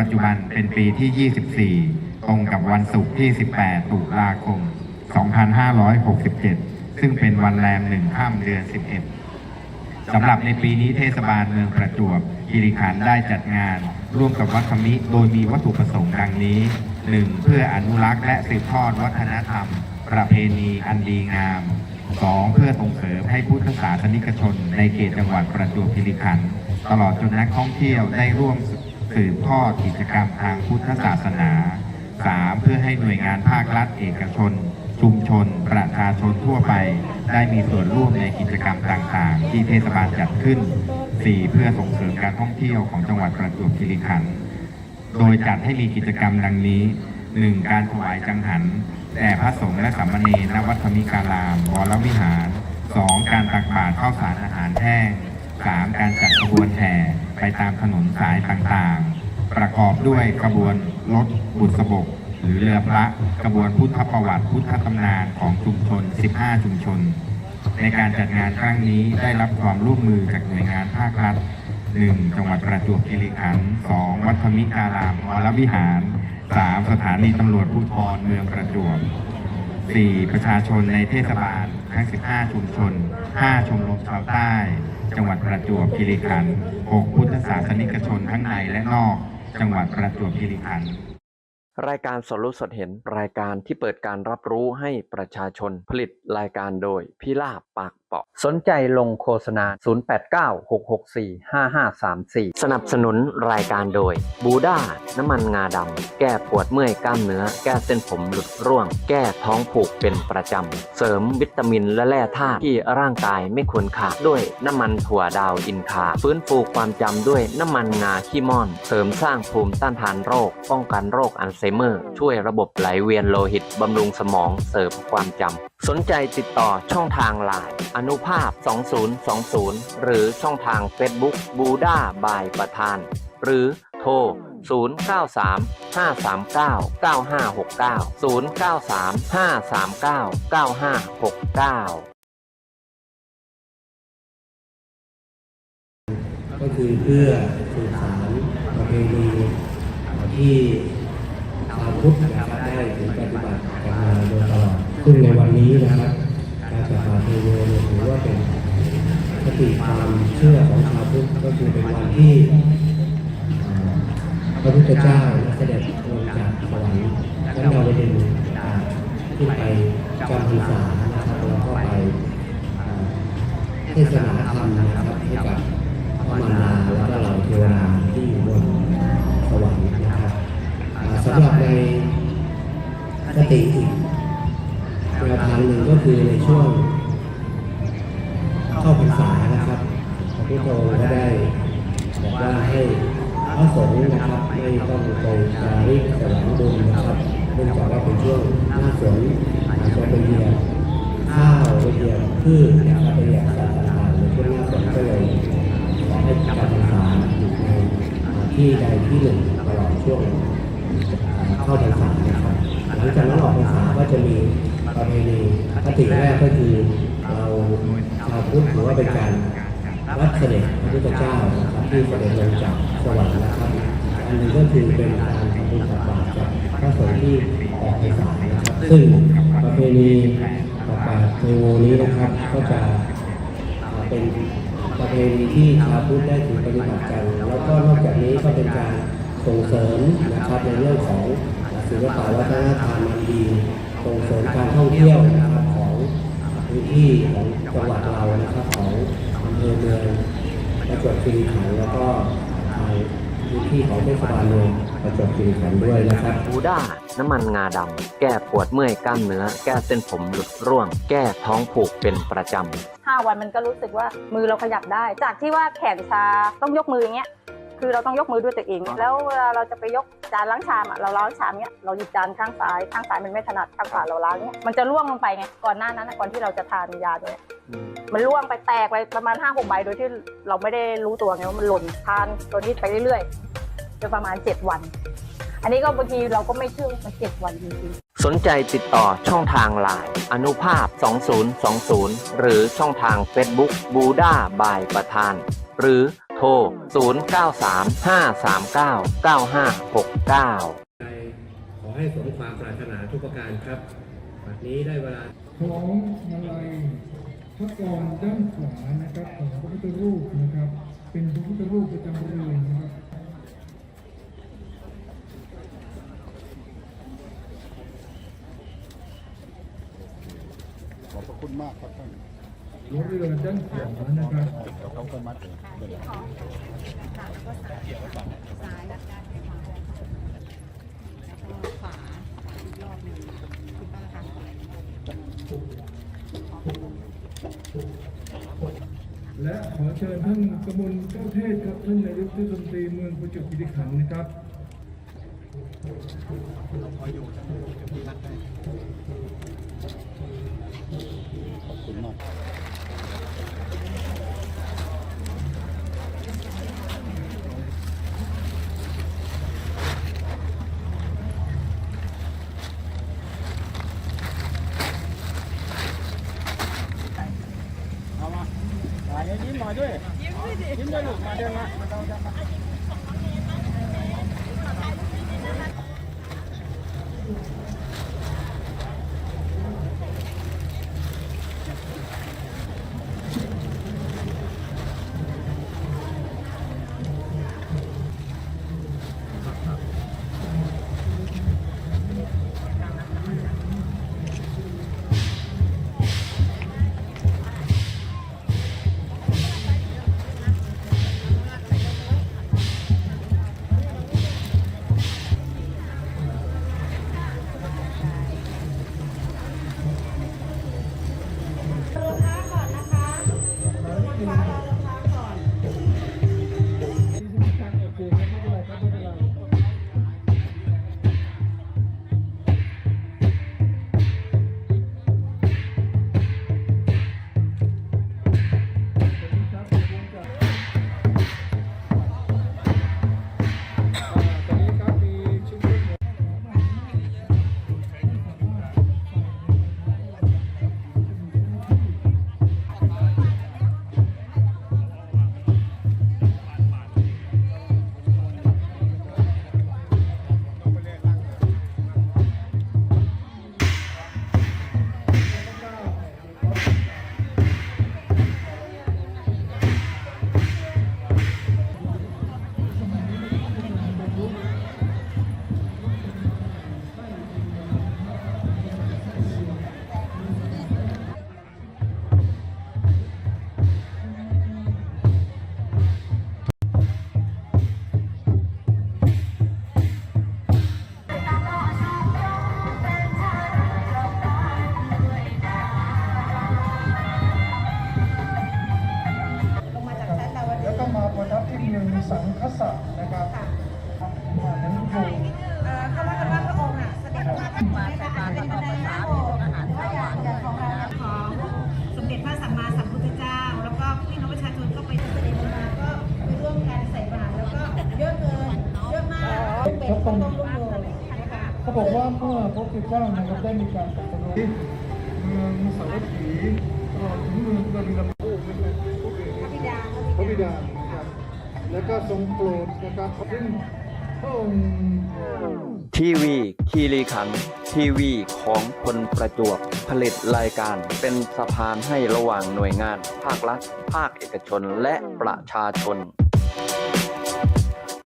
ปัจจุบันเป็นปีที่ 24 ตรงกับวันศุกร์ที่ 18 ตุลาคม 2567 ซึ่งเป็นวันแรมหนึ่งข้ามเดือน 11 สำหรับในปีนี้เทศบาลเมืองประจวบคีรีขันธ์ได้จัดงาน ร่วมกับวัดคมิโดยมีวัตถุประสงค์ดังนี้ 1. เพื่ออนุรักษ์และสืบทอดวัฒนธรรม ประเพณีอันดีงาม 2. เพื่อส่งเสริมให้พุทธศาสนิกชน ในเขตจังหวัดประจวบคีรีขันธ์ตลอดจนนักท่องเที่ยวได้ร่วม สืบทอดกิจกรรมทางพุทธศาสนา 3. เพื่อให้หน่วยงานภาครัฐเอกชน ชุมชน ประชาชนทั่วไป ได้มีส่วนร่วมในกิจกรรมต่างๆ ที่เทศบาลจัดขึ้น 4. เพื่อส่งเสริมการท่องเที่ยวของจังหวัดประจวบคีรีขันธ์โดยจัดให้มีกิจกรรมดังนี้ 1. การถวายจังหันแด่พระสงฆ์และสามเณรณวัดธรรมิการามวรวิหาร 2. การตักบาตรข้าวสารอาหารแห้ง 3. การจัดขบวนแห่ไปตามถนนสายต่างๆ ประกอบด้วยขบวนรถบุษบก หรือเรือพระขบวนพุทธประวัติพุทธตำนานของชุมชน 15 ชุมชน ในการจัดงานครั้งนี้ได้รับความร่วมมือจากหน่วยงานภาครัฐ 1. จังหวัดประจวบคีรีขันธ์ 2. วัดธมิการามวรวิหาร 3. สถานีตำรวจภูธรเมืองประจวบ 4. ประชาชนในเทศบาล ทั้ง 15 ชุมชน 5 ชมรมชาวใต้ จังหวัดประจวบคีรีขันธ์ 6. พุทธศาสนิกชนทั้งในและนอก จังหวัดประจวบคีรีขันธ์รายการสดรู้สดเห็นรายการที่เปิดการรับรู้ให้ประชาชนผลิตรายการโดยพิลาบปาก ปาะสนใจลงโฆษณา 0896645534 สนับสนุนรายการโดยบูด้าน้ำมันงาดำ แก้ปวดเมื่อยกล้ามเนื้อ แก้เส้นผมหลุดร่วง แก้ท้องผูกเป็นประจำ เสริมวิตามินและแร่ธาตุที่ร่างกายไม่ควรขาดด้วยน้ำมันถั่วดาวอินคา ฟื้นฟูความจำด้วยน้ำมันงาขี้ม่อน เสริมสร้างภูมิต้านทานโรค ป้องกันโรคอัลไซเมอร์ ช่วยระบบไหลเวียนโลหิตบำรุงสมองเสริมความจำ สนใจติดต่อช่องทางไลน์อนุภาพ 2020 หรือช่องทาง Facebook บูด้าบายประธาน หรือโทร 093 539 9569 093 539 9569ก็คือเพื่อสื่อสารประเพณีที่ชาวพุทธ ซึ่งในวันนี้นะครับการจัดงานเทโวเนี่ยถือว่าเป็นคติความเชื่อของชาวพุทธก็คือเป็นวันที่พระพุทธเจ้าเสด็จลงจากสวรรค์ชั้นดาวดึงขึ้นไปจำพรรษานะครับแล้วก็ไปเทศนาธรรมนะครับให้กับพระมารดาแล้วก็เหล่าเทวดาที่อยู่บนสวรรค์นะครับสำหรับในคติอีก แนวทางหนึ่งก็คือในช่วงเข้าพรรษานะครับพระพุทธองค์ก็ได้บอกว่าให้พระสงฆ์นะครับไม่ต้องไปจาริกแสวงบุญนะครับเนื่องจากว่าเป็นช่วงหน้าฝนอาจจะไปเหยียบข้าวไปเหยียบพืชนะครับไปเหยียบสัตว์ต่างๆในช่วงหน้าฝนก็เลยขอให้การศึกษาอยู่ในที่ใดที่หนึ่งตลอดช่วงเข้าพรรษานะครับหลังจากนั้นออกพรรษาก็จะมี ประเพณีคติแรกก็คือเราชาวพุทธถือว่าเป็นการรับเสด็จพระพุทธเจ้านะครับที่เสด็จลงจากสวรรค์นะครับ อันหนึงก็คือเป็นการทำบุญตักบาตรกับพระสงฆ์ที่ออกพรรษานะครับ ซึ่งประเพณีตักบาตรเทโวนี้นะครับก็จะเป็นประเพณีที่ชาวพุทธได้ถือปฏิบัติกัน แล้วก็นอกจากนี้ก็เป็นการส่งเสริมนะครับในเรื่องของศิลปะวัฒนธรรมอันดี ส่งเสริมการท่องเที่ยวนะครับของพื้นที่ของจังหวัดเรานะครับของอำเภอเมืองประจวบคีรีขันธ์แล้วก็ทางพื้นที่ของเทศบาลเมืองประจวบคีรีขันธ์ด้วยนะครับบูด้าน้ำมันงาดำแก้ปวดเมื่อยกล้ามเนื้อ แก้เส้นผมหลุดร่วง แก้ท้องผูกเป็นประจำห้าวันมันก็รู้สึกว่ามือเราขยับได้ จากที่ว่าแขนชาต้องยกมืออย่างเงี้ย คือเราต้องยกมือด้วยตัวเอง แล้วเวลาเราจะไปยกจานล้างชามอะเราล้างชามเงี้ยเราหยิบจานข้างซ้ายข้างซ้ายมันไม่ถนัดข้างขวาเราล้างเงี้ยมันจะร่วงลงไปไงก่อนหน้านั้นอะก่อนที่เราจะทานยาตัวเนี้ยมันร่วงไปแตกไปประมาณ5้าหกใบโดยที่เราไม่ได้รู้ตัวไงว่ามันหล่นทานตัวนี้ไปเรื่อยๆจนประมาณ7วัน อันนี้ก็บางทีเราก็ไม่เชื่อว่ามันเจ็ดวันจริงๆสนใจติดต่อช่องทางไลน์อนุภาพ 2020 หรือช่องทาง Facebook บูด้าบายประธาน หรือ โทโทร 0935399569ใจขอให้สมความปรารถนาทุกประการครับบัดนี้ได้เวลาของมาลัยพระกรด้านขวานะครับของพระพุทธรูปนะครับ เป็นพระพุทธรูปประจำเรือนนะครับขอบพระคุณมากครับท่าน หัวเรือด้านขวานะครับเขาก็มัดเลาและขอเชิญท่านกมลเจ้าเทศครับท่านนายกเทศมนตรีเมืองประจวบคีรีขันธ์นะครับขอบคุณมาก Những năng lực mà đem lại. สังคสะนะครับมาทั้งโบเอ่อเขาว่ากันว่าพระองค์อะเสด็จมาเป็นมาใส่บาตรเป็นบรรดาอาหารข้าวหวานของของสมเด็จพระสัมมาสัมพุทธเจ้า แล้วก็พี่น้องประชาชนก็ไปเสด็จมาก็ไปร่วมกันใส่บาตรแล้วก็เยอะเกินเยอะมากเป็นต้องร่วมเลยนะคะเขาบอกว่าเมื่อพระพุทธเจ้านะครับได้มีการตรัสรู้เมืองสาวัตถีตลอดถึงเมืองกบิลพัทนะครับพระบิดาพระบิดานะครับ แล้วก็ทรงโปรดนะครับซึ่งพระองค์ทีวีคีรีขันทีวีของคนประจวบผลิตรายการเป็นสะพานให้ระหว่างหน่วยงาน ภาครัฐ ภาคเอกชนและประชาชน